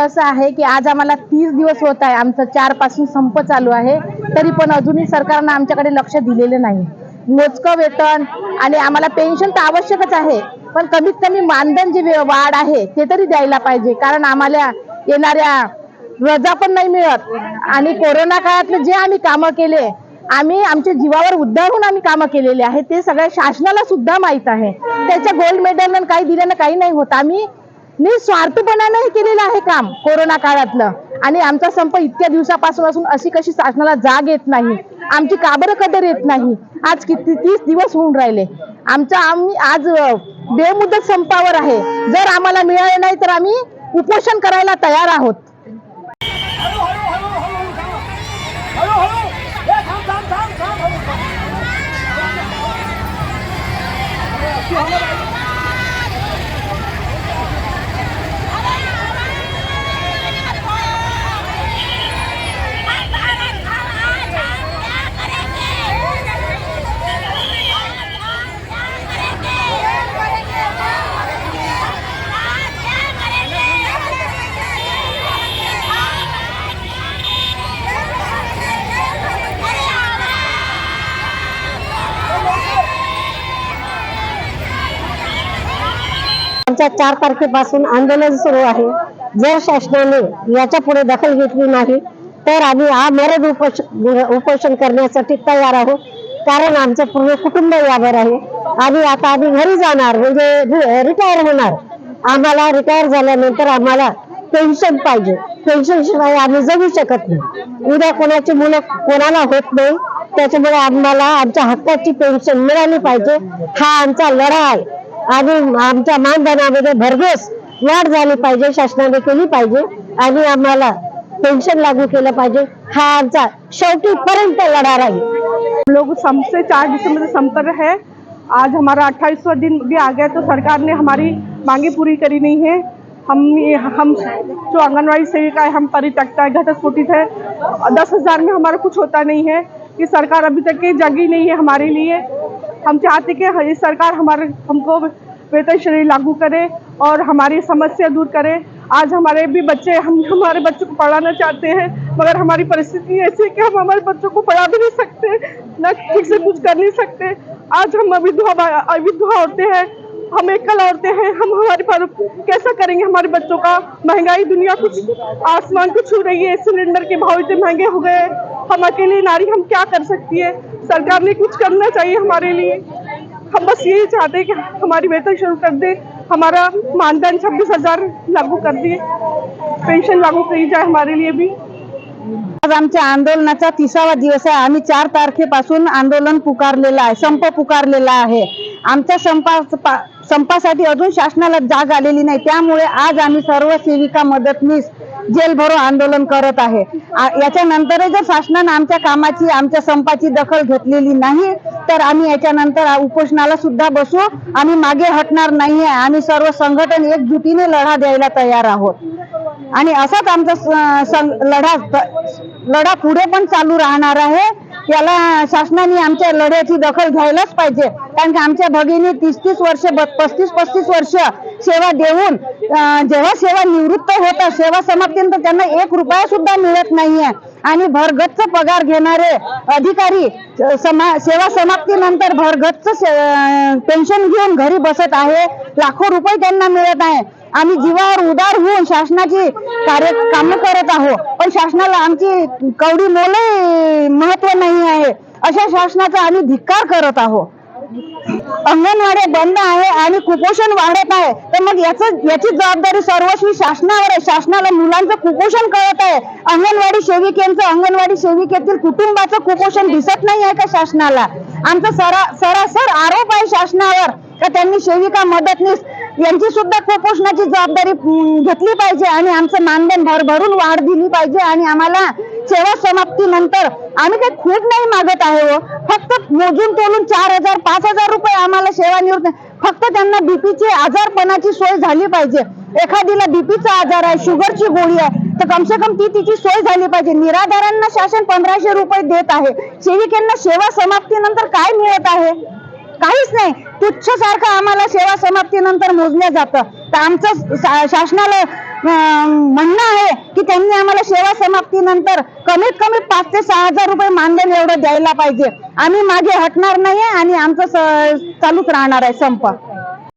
असं आहे की आज आम्हाला तीस दिवस होत आहे. आमचं चारपासून संप चालू आहे. तरी पण अजूनही सरकारनं आमच्याकडे लक्ष दिलेलं नाही. मोजकं वेतन आणि आम्हाला पेन्शन तर आवश्यकच आहे. पण कमीत कमी मानधन जे वाढ आहे ते तरी द्यायला पाहिजे. कारण आम्हाला येणाऱ्या रजा पण नाही मिळत. आणि कोरोना काळातले जे आम्ही कामं केले आम्ही आमच्या जीवावर उद्धारून आम्ही कामं केलेली आहे ते सगळ्या शासनाला सुद्धा माहीत आहे. त्याच्या गोल्ड मेडल काही दिल्यानं काही नाही होत. आम्ही निस्वार्थपणाने हे केलेलं आहे काम कोरोना काळातलं आणि आमचा संप इतक्या दिवसापासून असून अशी कशी शासनाला जाग येत नाही आमची काबर कदर येत नाही आज किती तीस दिवस होऊन राहिले आमचा आम्ही आज बेमुदत संपावर आहे जर आम्हाला मिळाले नाही तर आम्ही उपोषण करायला तयार आहोत आमच्या चार तारखेपासून आंदोलन सुरू आहे. जर शासनाने याच्यापुढे दखल घेतली नाही तर आम्ही आमरद उपोष उपोषण करण्यासाठी तयार आहोत. कारण आमचं पूर्ण कुटुंब यावर आहे. आणि आता आम्ही घरी जाणार म्हणजे रिटायर होणार. आम्हाला रिटायर झाल्यानंतर आम्हाला पेन्शन पाहिजे. पेन्शन शिवाय आम्ही जगू शकत नाही. उद्या कोणाची मुलं कोणाला होत नाही त्याच्यामुळे आम्हाला आमच्या हक्काची पेन्शन मिळाली पाहिजे. हा आमचा लढा आहे. आणि आमच्या मानधनामध्ये भरघोस वाढ झाली पाहिजे, शासनाने केली पाहिजे आणि पेन्शन लागू केलं पाहिजे. हा आमचा शेवटीपर्यंत लोग सम से चार दिसंबर से संपर्क है आज हमारा अट्ठाईसवा दिन भी आ गया तो सरकार ने हमारी मांगे पूरी करी नहीं है. हम हम, जो आंगनवाड़ी सेविका है, हम परित्यक्ता है, घटस्फोटित है. दस हज़ार में हमारा कुछ होता नहीं है. कि सरकार अभी तक के जगी नहीं है हमारे लिए. हम चाहते कि ये सरकार हमारे, हमको वेतन श्रेणी लागू करे और हमारी समस्या दूर करे। आज हमारे भी बच्चे, हम हमारे बच्चों को पढ़ाना चाहते हैं, मगर हमारी परिस्थिति ऐसी है कि हम हमारे बच्चों को पढ़ा भी नहीं सकते, न ठीक से कुछ कर नहीं सकते। आज हम विधवा बा- विधवा औरतें हैं, हम एकल औरतें हैं, हम हमारे पर कैसा करेंगे? हमारे बच्चों का महँगाई दुनिया कुछ, आसमान को छू रही है सिलेंडर के भाव इतने महँगे हो गए। हम अकेली नारी, हम क्या कर सकती है? सरकार ने कुछ करना चाहिए हमारे लिए। हम बस यही चाहते हैं कि हमारी वेतन शुरू कर दे हमारा मानधन छब्बीस हजार लागू कर दिए। पेंशन लागू करी जाए हमारे लिए भी। आज आमच्या आंदोलनाचा तिसावा दिवस आहे. आम्ही चार तारखेपासून आंदोलन पुकारलेलं आहे संप पुकारलेला आहे. आमच्या संपा संपासाठी अजून शासनाला जाग आलेली नाही. त्यामुळे आज आम्ही सर्व सेविका मदतनीस जेलभरो आंदोलन करत आहे. याच्यानंतरही जर शासनानं आमच्या कामाची आमच्या संपाची दखल घेतलेली नाही तर आम्ही याच्यानंतर उपोषणाला सुद्धा बसू. आम्ही मागे हटणार नाहीये. आम्ही सर्व संघटन एकजुटीने लढा द्यायला तयार आहोत. आणि असाच आमचा स- सं- लढा लढा पुढे पण चालू राहणार आहे. याला शासनाने आमच्या लढ्याची दखल घ्यायलाच पाहिजे. कारण की आमच्या भगिनी तीस तीस वर्ष पस्तीस पस्तीस वर्ष सेवा देऊन जेव्हा सेवा निवृत्त होतात सेवा समाप्तीनंतर त्यांना एक रुपया सुद्धा मिळत नाहीये. आणि भरगच्च पगार घेणारे अधिकारी समा सेवा समाप्तीनंतर भरगच्च पेन्शन घेऊन घरी बसत आहे. लाखो रुपये त्यांना मिळत आहे. आम्ही जीवावर उदार होऊन शासनाची कार्य काम करत आहोत. पण शासनाला आमची कवडी मोल महत्त्व नाही आहे. अशा शासनाचा आम्ही धिक्कार करत आहोत. अंगणवाड्या बंद आहे आणि कुपोषण वाढत आहे. तर मग याच याची जबाबदारी सर्वस्वी शासनावर आहे. शासनाला मुलांचं कुपोषण कळत आहे. अंगणवाडी सेविकेंचं अंगणवाडी सेविकेतील कुटुंबाचं कुपोषण दिसत नाही आहे का शासनाला? आमचा सरा सरासर आरोप आहे शासनावर का त्यांनी सेविका मदतनीस यांची सुद्धा कुपोषणाची जबाबदारी घेतली पाहिजे आणि आमचं मानधन भरभरून वाढ दिली पाहिजे आणि आम्हाला सेवा समाप्तीनंतर आम्ही काही खूप नाही मागत आहे हो. फक्त मोजून तोलून चार हजार पाच हजार रुपये आम्हाला सेवानिवृत्त फक्त त्यांना बीपीची आजारपणाची सोय झाली पाहिजे. एखादीला बीपीचा आजार आहे शुगरची गोळी आहे तर कमसे कम ती तिची सोय झाली पाहिजे. निराधारांना शासन पंधराशे रुपये देत आहे. सेविकांना सेवा समाप्तीनंतर काय मिळत आहे? काहीच नाही. तुच्छ सारखं आम्हाला सेवा समाप्तीनंतर मोजल्या जातं. तर आमचं शासनाला म्हणणं आहे की त्यांनी आम्हाला सेवा समाप्तीनंतर कमीत कमी पाच ते सहा हजार रुपये मानधन एवढं द्यायला पाहिजे. आम्ही मागे हटणार नाही आणि आमचं चालूच राहणार आहे संप.